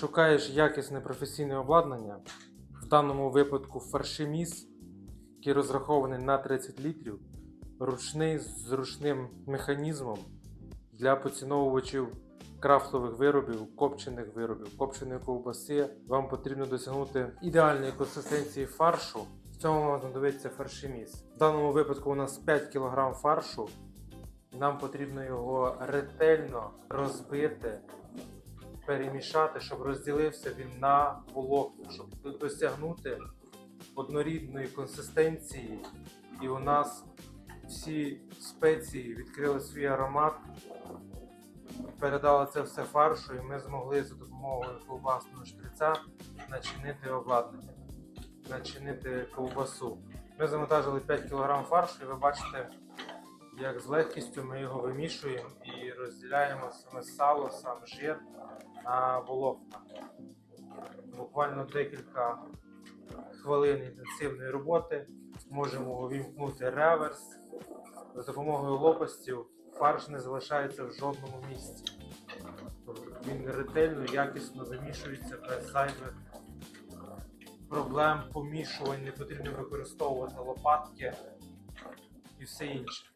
Шукаєш якісне професійне обладнання, в даному випадку фаршеміс, який розрахований на 30 літрів, ручний з зручним механізмом для поціновувачів крафтових виробів, копчених виробів, копченої ковбаси. Вам потрібно досягнути ідеальної консистенції фаршу. В цьому вам знадобиться фаршеміс. В даному випадку у нас 5 кг фаршу. Нам потрібно його ретельно розбити, перемішати, щоб розділився він на волокна, щоб досягнути однорідної консистенції. І у нас всі спеції відкрили свій аромат, передали це все фаршу, і ми змогли за допомогою ковбасного шприця начинити обладнання, начинити ковбасу. Ми завантажили 5 кг фаршу, і ви бачите, як з легкістю ми його вимішуємо і розділяємо саме сало, сам жир на волокна. Буквально декілька хвилин інтенсивної роботи можемо увімкнути реверс. За допомогою лопастів фарш не залишається в жодному місці. Він ретельно, якісно вимішується без зайвих проблем, помішувань, не потрібно використовувати лопатки і все інше.